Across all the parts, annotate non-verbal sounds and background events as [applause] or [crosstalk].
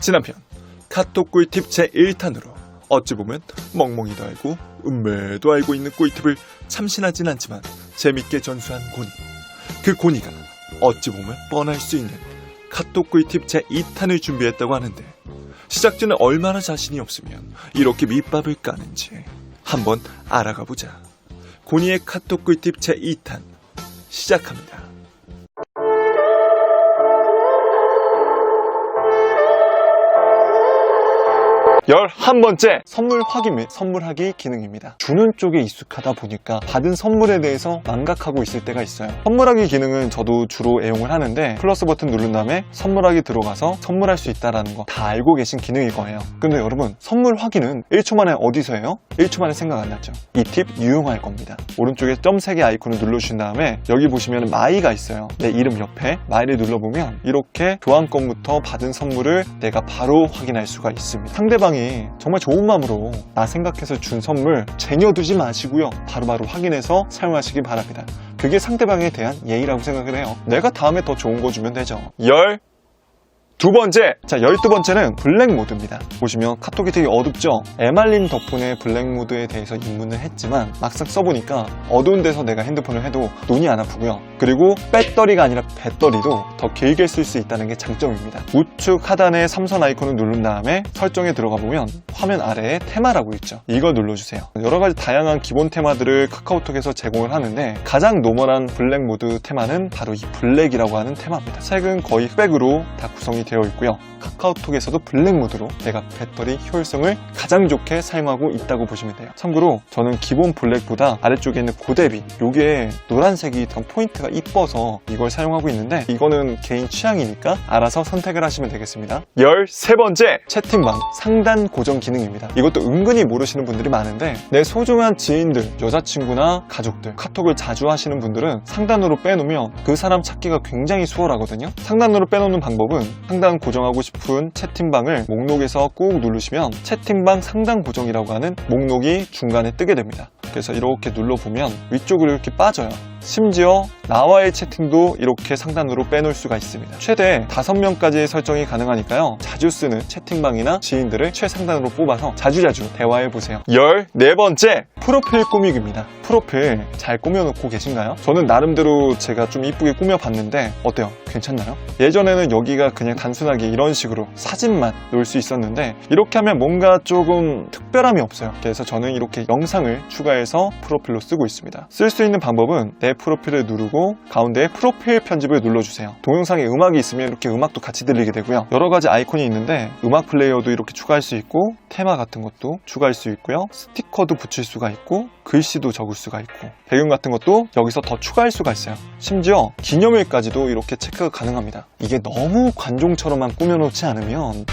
지난편 카톡 꿀팁 제1탄으로 어찌 보면 멍멍이도 알고 음매도 알고 있는 꿀팁을 참신하진 않지만 재밌게 전수한 고니. 그 고니가 어찌 보면 뻔할 수 있는 카톡 꿀팁 제2탄을 준비했다고 하는데 시작진은 얼마나 자신이 없으면 이렇게 밑밥을 까는지 한번 알아가 보자. 고니의 카톡 꿀팁 제2탄 시작합니다 열한 번째 선물 확인 및 선물하기 기능입니다. 주는 쪽에 익숙하다 보니까 받은 선물에 대해서 망각하고 있을 때가 있어요. 선물하기 기능은 저도 주로 애용을 하는데 플러스 버튼 누른 다음에 선물하기 들어가서 선물할 수 있다는 거 다 알고 계신 기능일 거예요. 근데 여러분 선물 확인은 1초 만에 어디서 해요? 1초 만에 생각 안 났죠? 이 팁 유용할 겁니다. 오른쪽에 점 3개 아이콘을 눌러주신 다음에 여기 보시면 마이가 있어요. 내 이름 옆에 마이를 눌러보면 이렇게 교환권부터 받은 선물을 내가 바로 확인할 수가 있습니다. 상대방이 정말 좋은 마음으로 나 생각해서 준 선물 쟁여두지 마시고요. 바로 바로 확인해서 사용하시기 바랍니다. 그게 상대방에 대한 예의라고 생각을 해요. 내가 다음에 더 좋은 거 주면 되죠. 열 두 번째 자, 열두 번째는 블랙 모드입니다. 보시면 카톡이 되게 어둡죠? 에말린 덕분에 블랙 모드에 대해서 입문을 했지만 막상 써보니까 어두운 데서 내가 핸드폰을 해도 눈이 안 아프고요. 그리고 배터리가 아니라 배터리도 더 길게 쓸 수 있다는 게 장점입니다. 우측 하단에 삼선 아이콘을 누른 다음에 설정에 들어가 보면 화면 아래에 테마라고 있죠. 이걸 눌러주세요. 여러 가지 다양한 기본 테마들을 카카오톡에서 제공을 하는데 가장 노멀한 블랙 모드 테마는 바로 이 블랙이라고 하는 테마입니다. 색은 거의 흑백으로 다 구성이 되어 있고요. 카카오톡에서도 블랙 모드로 내가 배터리 효율성을 가장 좋게 사용하고 있다고 보시면 돼요. 참고로 저는 기본 블랙보다 아래쪽에 있는 고대비 요게 노란색이 더 포인트가 이뻐서 이걸 사용하고 있는데 이거는 개인 취향이니까 알아서 선택을 하시면 되겠습니다. 열세 번째 채팅방 상단 고정 기능입니다. 이것도 은근히 모르시는 분들이 많은데 내 소중한 지인들, 여자친구나 가족들, 카톡을 자주 하시는 분들은 상단으로 빼놓으면 그 사람 찾기가 굉장히 수월하거든요. 상단으로 빼놓는 방법은 상단 고정하고 싶은 채팅방을 목록에서 꾹 누르시면 채팅방 상단 고정이라고 하는 목록이 중간에 뜨게 됩니다. 그래서 이렇게 눌러보면 위쪽으로 이렇게 빠져요. 심지어 나와의 채팅도 이렇게 상단으로 빼놓을 수가 있습니다. 최대 5명까지 설정이 가능하니까요. 자주 쓰는 채팅방이나 지인들을 최상단으로 뽑아서 자주자주 대화해보세요. 열네 번째 프로필 꾸미기입니다. 프로필 잘 꾸며놓고 계신가요? 저는 나름대로 제가 좀 이쁘게 꾸며봤는데 어때요? 괜찮나요? 예전에는 여기가 그냥 단순하게 이런 식으로 사진만 놓을 수 있었는데 이렇게 하면 뭔가 조금 특별함이 없어요. 그래서 저는 이렇게 영상을 추가해서 프로필로 쓰고 있습니다. 쓸 수 있는 방법은 내 프로필을 누르고 가운데에 프로필 편집을 눌러주세요. 동영상에 음악이 있으면 이렇게 음악도 같이 들리게 되고요. 여러 가지 아이콘이 있는데 음악 플레이어도 이렇게 추가할 수 있고 테마 같은 것도 추가할 수 있고요. 스티커도 붙일 수가 있고 글씨도 적을 수가 있고 배경 같은 것도 여기서 더 추가할 수가 있어요. 심지어 기념일까지도 이렇게 체크가 가능합니다. 이게 너무 관종처럼만 꾸며놓지 않으면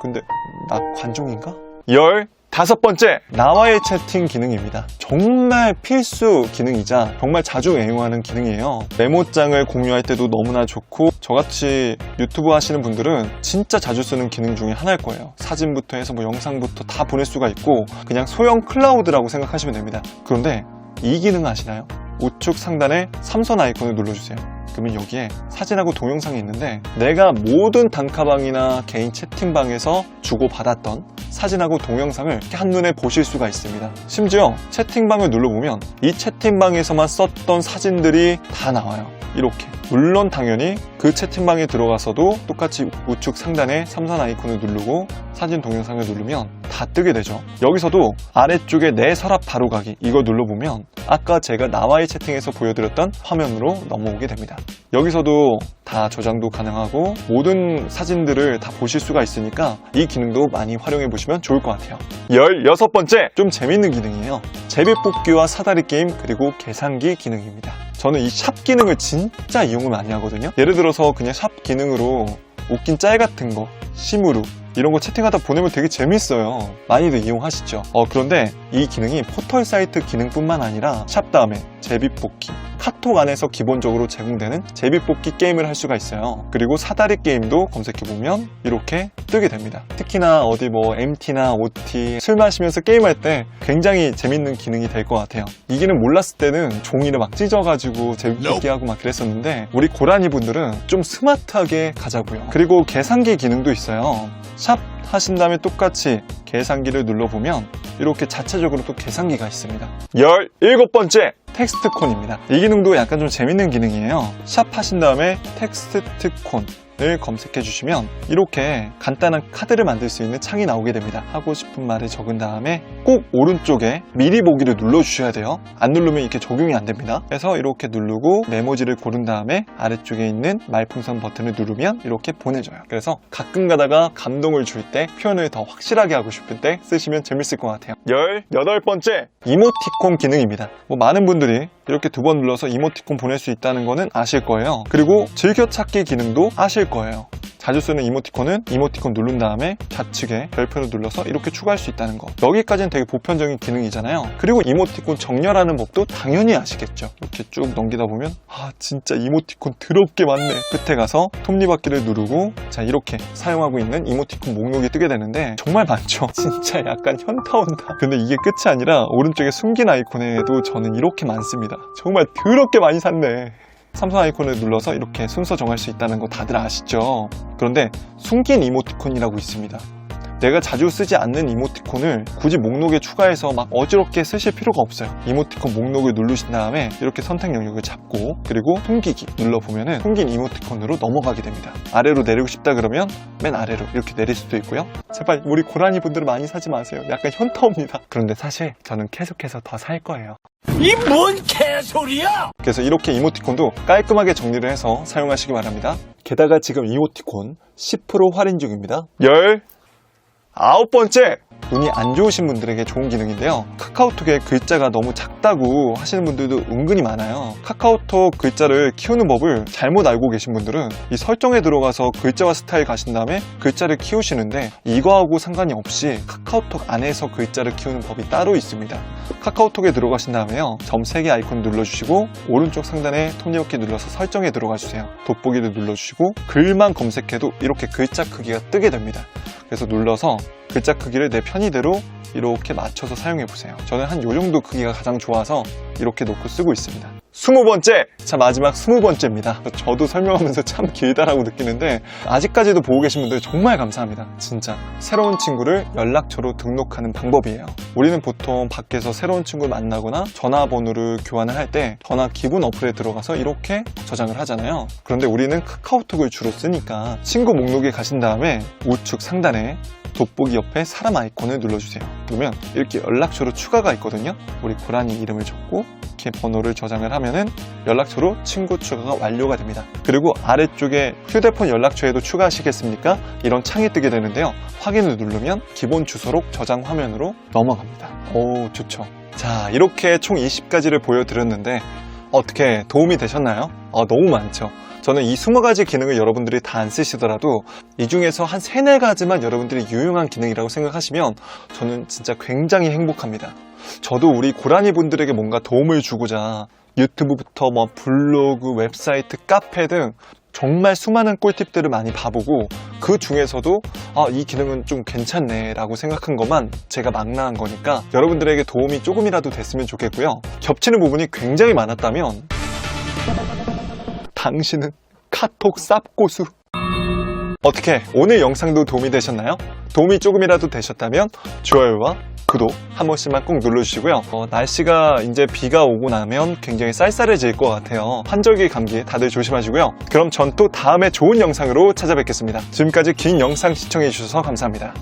근데 나 관종인가? 열 다섯 번째 나와의 채팅 기능입니다. 정말 필수 기능이자 정말 자주 애용하는 기능이에요. 메모장을 공유할 때도 너무나 좋고 저같이 유튜브 하시는 분들은 진짜 자주 쓰는 기능 중에 하나일 거예요. 사진부터 해서 뭐 영상부터 다 보낼 수가 있고 그냥 소형 클라우드라고 생각하시면 됩니다. 그런데 이 기능 아시나요? 우측 상단에 삼선 아이콘을 눌러주세요. 그러면 여기에 사진하고 동영상이 있는데 내가 모든 단카방이나 개인 채팅방에서 주고받았던 사진하고 동영상을 한눈에 보실 수가 있습니다. 심지어 채팅방을 눌러보면 이 채팅방에서만 썼던 사진들이 다 나와요. 이렇게. 물론 당연히 그 채팅방에 들어가서도 똑같이 우측 상단에 삼선 아이콘을 누르고 사진 동영상을 누르면 다 뜨게 되죠. 여기서도 아래쪽에 내 서랍 바로 가기 이거 눌러보면 아까 제가 나와의 채팅에서 보여드렸던 화면으로 넘어오게 됩니다. 여기서도 다 저장도 가능하고 모든 사진들을 다 보실 수가 있으니까 이 기능도 많이 활용해 보시면 좋을 것 같아요. 열 여섯 번째 좀 재밌는 기능이에요. 제비뽑기와 사다리 게임 그리고 계산기 기능입니다. 저는 이 샵 기능을 진짜 이용을 많이 하거든요. 예를 들어서 그냥 샵 기능으로 웃긴 짤 같은 거, 시무룩 이런 거 채팅하다 보내면 되게 재밌어요. 많이들 이용하시죠. 어, 그런데 이 기능이 포털 사이트 기능뿐만 아니라 샵 다음에 제비뽑기, 카톡 안에서 기본적으로 제공되는 제비뽑기 게임을 할 수가 있어요. 그리고 사다리 게임도 검색해보면 이렇게 뜨게 됩니다. 특히 특히나 어디 뭐 MT나 OT 술 마시면서 게임할 때 굉장히 재밌는 기능이 될 것 같아요. 이 기능 몰랐을 때는 종이를 막 찢어가지고 재밌게 하고 막 그랬었는데 우리 고라니 분들은 좀 스마트하게 가자고요. 그리고 계산기 기능도 있어요. 샵 하신 다음에 똑같이 계산기를 눌러보면 이렇게 자체적으로 또 계산기가 있습니다. 17번째 텍스트콘입니다. 이 기능도 약간 좀 재밌는 기능이에요. 샵 하신 다음에 텍스트콘 을 검색해 주시면 이렇게 간단한 카드를 만들 수 있는 창이 나오게 됩니다. 하고 싶은 말을 적은 다음에 꼭 오른쪽에 미리 보기를 눌러 주셔야 돼요. 안 누르면 이렇게 적용이 안 됩니다. 그래서 이렇게 누르고 메모지를 고른 다음에 아래쪽에 있는 말풍선 버튼을 누르면 이렇게 보내줘요. 그래서 가끔 가다가 감동을 줄 때 표현을 더 확실하게 하고 싶을 때 쓰시면 재밌을 것 같아요. 18번째 이모티콘 기능입니다. 뭐 많은 분들이 이렇게 두 번 눌러서 이모티콘 보낼 수 있다는 거는 아실 거예요. 그리고 즐겨찾기 기능도 아실 거예요. 자주 쓰는 이모티콘은 이모티콘 누른 다음에 좌측에 별표를 눌러서 이렇게 추가할 수 있다는 거. 여기까지는 되게 보편적인 기능이잖아요. 그리고 이모티콘 정렬하는 법도 당연히 아시겠죠. 이렇게 쭉 넘기다 보면 아 진짜 이모티콘 더럽게 많네. 끝에 가서 톱니바퀴를 누르고 자 이렇게 사용하고 있는 이모티콘 목록이 뜨게 되는데 정말 많죠. [laughs] 진짜 약간 현타 온다. 근데 이게 끝이 아니라 오른쪽에 숨긴 아이콘에도 저는 이렇게 많습니다. 정말 더럽게 많이 샀네. 삼성 아이콘을 눌러서 이렇게 순서 정할 수 있다는 거 다들 아시죠? 그런데 숨긴 이모티콘이라고 있습니다. 내가 자주 쓰지 않는 이모티콘을 굳이 목록에 추가해서 막 어지럽게 쓰실 필요가 없어요. 이모티콘 목록을 누르신 다음에 이렇게 선택 영역을 잡고 그리고 숨기기 눌러보면은 숨긴 이모티콘으로 넘어가게 됩니다. 아래로 내리고 싶다 그러면 맨 아래로 이렇게 내릴 수도 있고요. 제발 우리 고라니 분들은 많이 사지 마세요. 약간 현타 옵니다. 그런데 사실 저는 계속해서 더 살 거예요. 이 뭔 개소리야! 그래서 이렇게 이모티콘도 깔끔하게 정리를 해서 사용하시기 바랍니다. 게다가 지금 이모티콘 10% 할인 중입니다. 열 아홉 번째 눈이 안 좋으신 분들에게 좋은 기능인데요. 카카오톡에 글자가 너무 작다고 하시는 분들도 은근히 많아요. 카카오톡 글자를 키우는 법을 잘못 알고 계신 분들은 이 설정에 들어가서 글자와 스타일 가신 다음에 글자를 키우시는데 이거하고 상관이 없이 카카오톡 안에서 글자를 키우는 법이 따로 있습니다. 카카오톡에 들어가신 다음에요. 점 3개 아이콘 눌러주시고 오른쪽 상단에 톱니바퀴 눌러서 설정에 들어가 주세요. 돋보기를 눌러주시고 글만 검색해도 이렇게 글자 크기가 뜨게 됩니다. 그래서 눌러서 글자 크기를 내 편의대로 이렇게 맞춰서 사용해 보세요. 저는 한 요 정도 크기가 가장 좋아서 이렇게 놓고 쓰고 있습니다. 스무 번째! 자, 마지막 스무 번째입니다. 저도 설명하면서 참 길다라고 느끼는데, 아직까지도 보고 계신 분들 정말 감사합니다. 진짜. 새로운 친구를 연락처로 등록하는 방법이에요. 우리는 보통 밖에서 새로운 친구를 만나거나 전화번호를 교환을 할 때 전화 기본 어플에 들어가서 이렇게 저장을 하잖아요. 그런데 우리는 카카오톡을 주로 쓰니까 친구 목록에 가신 다음에 우측 상단에 돋보기 옆에 사람 아이콘을 눌러주세요. 그러면 이렇게 연락처로 추가가 있거든요. 우리 고라니 이름을 적고 이렇게 번호를 저장을 하면은 연락처로 친구 추가가 완료가 됩니다. 그리고 아래쪽에 휴대폰 연락처에도 추가하시겠습니까? 이런 창이 뜨게 되는데요. 확인을 누르면 기본 주소록 저장 화면으로 넘어갑니다. 오, 좋죠. 자, 이렇게 총 20가지를 보여드렸는데 어떻게 도움이 되셨나요? 아, 너무 많죠. 저는 이 20가지 기능을 여러분들이 다 안 쓰시더라도 이 중에서 한 3, 4가지만 여러분들이 유용한 기능이라고 생각하시면 저는 진짜 굉장히 행복합니다. 저도 우리 고라니 분들에게 뭔가 도움을 주고자 유튜브부터 뭐 블로그, 웹사이트, 카페 등 정말 수많은 꿀팁들을 많이 봐보고 그 중에서도 아, 이 기능은 좀 괜찮네 라고 생각한 것만 제가 막 나간 거니까 여러분들에게 도움이 조금이라도 됐으면 좋겠고요. 겹치는 부분이 굉장히 많았다면 당신은 카톡 쌉고수 어떻게 오늘 영상도 도움이 되셨나요? 도움이 조금이라도 되셨다면 좋아요와 구독 한 번씩만 꼭 눌러주시고요. 어, 날씨가 이제 비가 오고 나면 굉장히 쌀쌀해질 것 같아요. 환절기 감기 다들 조심하시고요. 그럼 전 또 다음에 좋은 영상으로 찾아뵙겠습니다. 지금까지 긴 영상 시청해주셔서 감사합니다.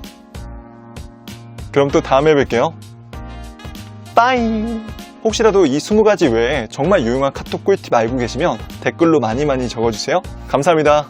그럼 또 다음에 뵐게요. 빠이! 혹시라도 이 20가지 외에 정말 유용한 카톡 꿀팁 알고 계시면 댓글로 많이 많이 적어주세요. 감사합니다.